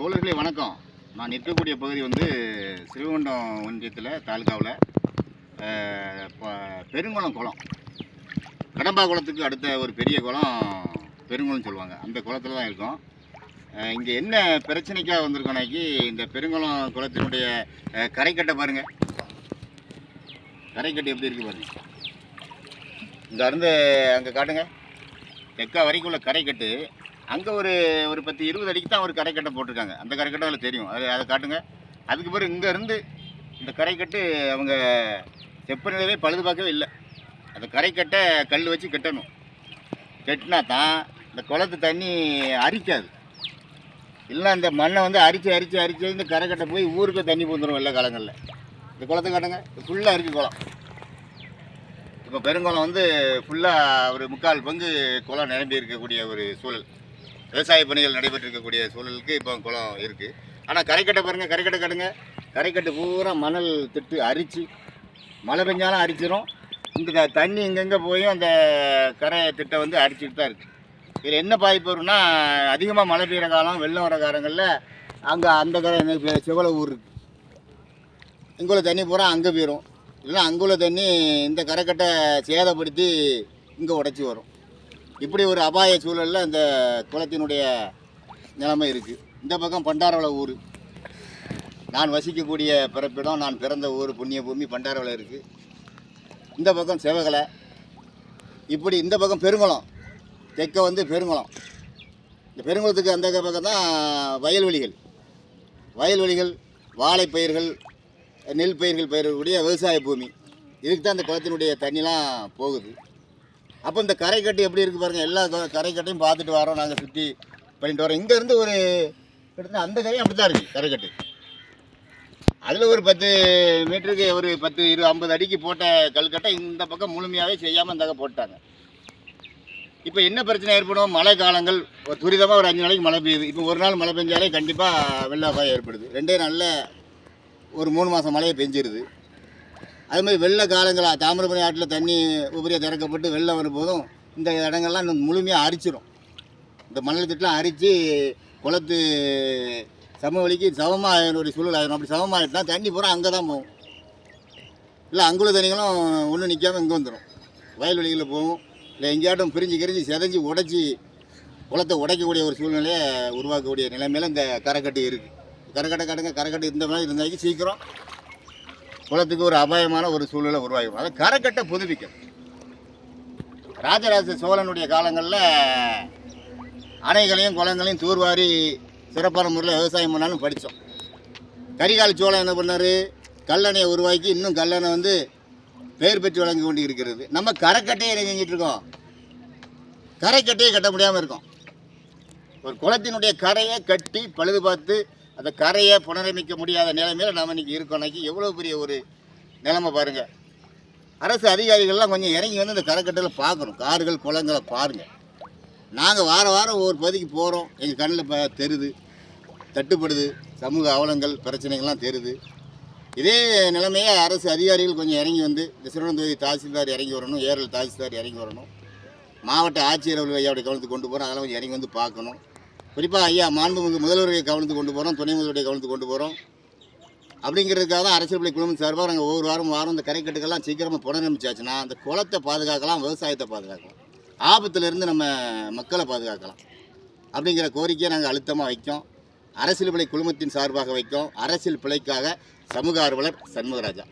தோழர்களே வணக்கம். நான் நிற்கக்கூடிய பகுதி வந்து ஸ்ரீவைகுண்டம் ஒன்றியத்தில் தாலுக்காவில் பெருங்குளம் குளம். கடம்பா குளத்துக்கு அடுத்த ஒரு பெரிய குளம் பெருங்குளம் சொல்லுவாங்க. அந்த குளத்தில் தான் இருக்கோம். இங்கே என்ன பிரச்சனைக்காக வந்திருக்கோனாக்கி இந்த பெருங்குளம் குளத்தினுடைய கரைக்கட்டை பாருங்கள் கரைக்கட்டு எப்படி இருக்குது பாருங்கள் இங்கே இருந்து அங்கே காட்டுங்க. தெக்கா வரைக்கும் உள்ள கரைக்கட்டு. அங்கே ஒரு ஒரு பத்து இருபது அடிக்கு தான் ஒரு கரைக்கட்டை போட்டிருக்காங்க. அந்த கரைக்கட்டை அதில் தெரியும். அது அதை காட்டுங்க. அதுக்கு பிறகு இங்கேருந்து இந்த கரைக்கட்டு அவங்க செப்பநிலையே பழுது பார்க்கவே இல்லை. அந்த கரைக்கட்டை கல் வச்சு கட்டணும். கட்டினா தான் இந்த குளத்து தண்ணி அரிக்காது. இல்லை இந்த மண்ணை வந்து அரிச்சு அரிச்சு அரித்து இந்த கரைக்கட்டை போய் ஊருக்கு தண்ணி பூந்துடும் வெள்ளை காலங்களில். இந்த குளத்தை காட்டுங்க. ஃபுல்லாக இருக்குது குளம். இப்போ பெருங்குளம் வந்து ஃபுல்லாக ஒரு முக்கால் பங்கு குளம் நிரம்பி இருக்கக்கூடிய ஒரு சூழல். விவசாய பணிகள் நடைபெற்றிருக்கக்கூடிய சூழலுக்கு இப்போ குளம் இருக்குது ஆனால் கரைக்கட்டை பாருங்கள் கரைக்கட்டை காட்டுங்க. கரைக்கட்டு பூரா மணல் திட்டு அரிச்சு மழை பெஞ்சாலும் அரிச்சிரும். இந்த தண்ணி இங்கெங்கே போய் அந்த கரை திட்டை வந்து அரிச்சிட்டு தான் இருக்குது இதில் என்ன பாதிப்பு வரும்னா அதிகமாக மழை பெய்கிற காலம் வெள்ளம் வர காலங்களில் அங்கே அந்த கரை என்ன செவல ஊர் இருக்குது இங்கே உள்ள தண்ணி பூரா அங்கே போயிடும் இல்லைன்னா அங்கே உள்ள தண்ணி இந்த கரைக்கட்டை சேதப்படுத்தி இங்கே உடச்சி வரும். இப்படி ஒரு அபாய சூழலில் இந்த குளத்தினுடைய நிலைமை இருக்குது இந்த பக்கம் பண்டாரவள ஊர். நான் வசிக்கக்கூடிய பிறப்பிடம் நான் பிறந்த ஊர் புண்ணிய பூமி பண்டாரவளை இருக்குது இந்த பக்கம் செவகலை. இப்படி இந்த பக்கம் பெருங்குளம். தெற்க வந்து பெருங்குளம். இந்த பெருங்குளத்துக்கு அந்த பக்கம் தான் வயல்வெளிகள். வயல்வெளிகள் வாழைப்பயிர்கள் நெல் பயிர்கள் பயிரக்கூடிய விவசாய பூமி. இதுக்கு தான் இந்த குளத்தினுடைய தண்ணிலாம் போகுது. அப்போ இந்த கரைக்கட்டு எப்படி இருக்குது பாருங்கள் எல்லா கரைக்கட்டையும் பார்த்துட்டு வரோம் நாங்கள் சுற்றி பண்ணிட்டு வரோம். இங்கேருந்து ஒரு கிட்டத்தட்ட அந்த கரையும் அப்படி தான் இருக்குது கரைக்கட்டு அதில் ஒரு பத்து மீட்டருக்கு ஒரு பத்து இரு ஐம்பது அடிக்கு போட்ட கல்கட்டை இந்த பக்கம் முழுமையாகவே செய்யாமல் இந்த போட்டாங்க இப்போ என்ன பிரச்சனை ஏற்படும்? மழை காலங்கள் ஒரு துரிதமாக ஒரு அஞ்சு நாளைக்கு மழை பெய்யுது. இப்போ ஒரு நாள் மழை பெஞ்சாலே கண்டிப்பாக வெள்ள அபாயம் ஏற்படுது. ரெண்டே நாளில் ஒரு மூணு மாதம் மழையை பெஞ்சிருது. அது மாதிரி வெள்ள காலங்களாக தாமிரபரணி ஆற்றில் தண்ணி உபரியாக திறக்கப்பட்டு வெள்ளம் வரும்போதும் இந்த இடங்கள்லாம் இன்னும் முழுமையாக அரிச்சிடும் இந்த மணல் திட்டலாம் அரித்து குளத்து சமவெளிக்கு சமமாக ஒரு சூழல் ஆயிரும். அப்படி சமமாகிட்டுனா தண்ணி பூரா அங்கே தான் போகும். இல்லை அங்குள்ள தண்ணிகளும் ஒன்றும் நிற்காம இங்கே வந்துடும் வயல்வெளிகளில் போகும். இல்லை எங்கேயாட்டும் பிரிஞ்சு கிரிஞ்சு செதஞ்சு உடைச்சி குளத்தை உடைக்கக்கூடிய ஒரு சூழ்நிலையை உருவாக்கக்கூடிய நிலைமையில இந்த கரைக்கட்டு இருக்குது கரைக்கட்டை காட்டுங்க கரைக்கட்டு இந்த மாதிரி இருந்தாக்கி சீக்கிரம் குளத்துக்கு ஒரு அபாயமான ஒரு சூழ்நிலை உருவாகும் அதை கரைக்கட்டை புதுப்பிக்கும். ராஜராஜ சோழனுடைய காலங்களில் அணைகளையும் குளங்களையும் தூர்வாரி சிறப்பான முறையில் விவசாயம் பண்ணாலும் படித்தோம் கரிகால சோழன் என்ன பண்ணார்? கல்லணையை உருவாக்கி இன்னும் கல்லணை வந்து பெயர் பெற்று வழங்கி கொண்டு இருக்கிறது நம்ம கரைக்கட்டையை என்ன செஞ்சுட்டு இருக்கோம்? கரைக்கட்டையை கட்ட முடியாமல் இருக்கோம். ஒரு குளத்தினுடைய கரையை கட்டி பழுது பார்த்து அந்த கரையை புனரமைக்க முடியாத நிலைமையில் நாம் இன்னைக்கு அன்றைக்கி எவ்வளோ பெரிய ஒரு நிலைமை பாருங்கள் அரசு அதிகாரிகள்லாம் கொஞ்சம் இறங்கி வந்து இந்த கரைக்கட்டில் பார்க்கணும். காடுகள் குளங்களை பாருங்கள் நாங்கள் வார வாரம் ஒவ்வொரு பகுதிக்கு போகிறோம் எங்கள் கண்ணில் இப்போ தெருது தட்டுப்படுது. சமூக அவலங்கள் பிரச்சனைகள்லாம் தெருது இதே நிலைமையை அரசு அதிகாரிகள் கொஞ்சம் இறங்கி வந்து இந்த தாசில்தார் இறங்கி வரணும். ஏரல் தாசில்தார் இறங்கி வரணும். மாவட்ட ஆட்சியர் அவர்கள் ஐயாவுடைய கவனத்துக்கு கொண்டு போகிறோம் அதெல்லாம் கொஞ்சம் இறங்கி வந்து பார்க்கணும். குறிப்பாக ஐயா மாண்புமிகு முதல்வருடைய கவனத்துக்கு கொண்டு போகிறோம் துணை முதல்வருடைய கவனத்துக்கு கொண்டு போகிறோம் அப்படிங்கிறதுக்காக தான் அரசியல் பள்ளி குழுமம் சார்பாக நாங்கள் ஒவ்வொரு வாரம் வாரம் இந்த கரைக்கட்டுக்கெல்லாம் சீக்கிரமாக புனரமிச்சாச்சுன்னா அந்த குளத்தை பாதுகாக்கலாம் விவசாயத்தை பாதுகாக்கலாம். ஆபத்துலேருந்து நம்ம மக்களை பாதுகாக்கலாம். அப்படிங்கிற கோரிக்கையை நாங்கள் அழுத்தமாக வைக்கோம். அரசியல் பிழை குழுமத்தின் சார்பாக வைக்கோம். அரசியல் பிழைக்காக சமூக ஆர்வலர் சண்முகராஜா.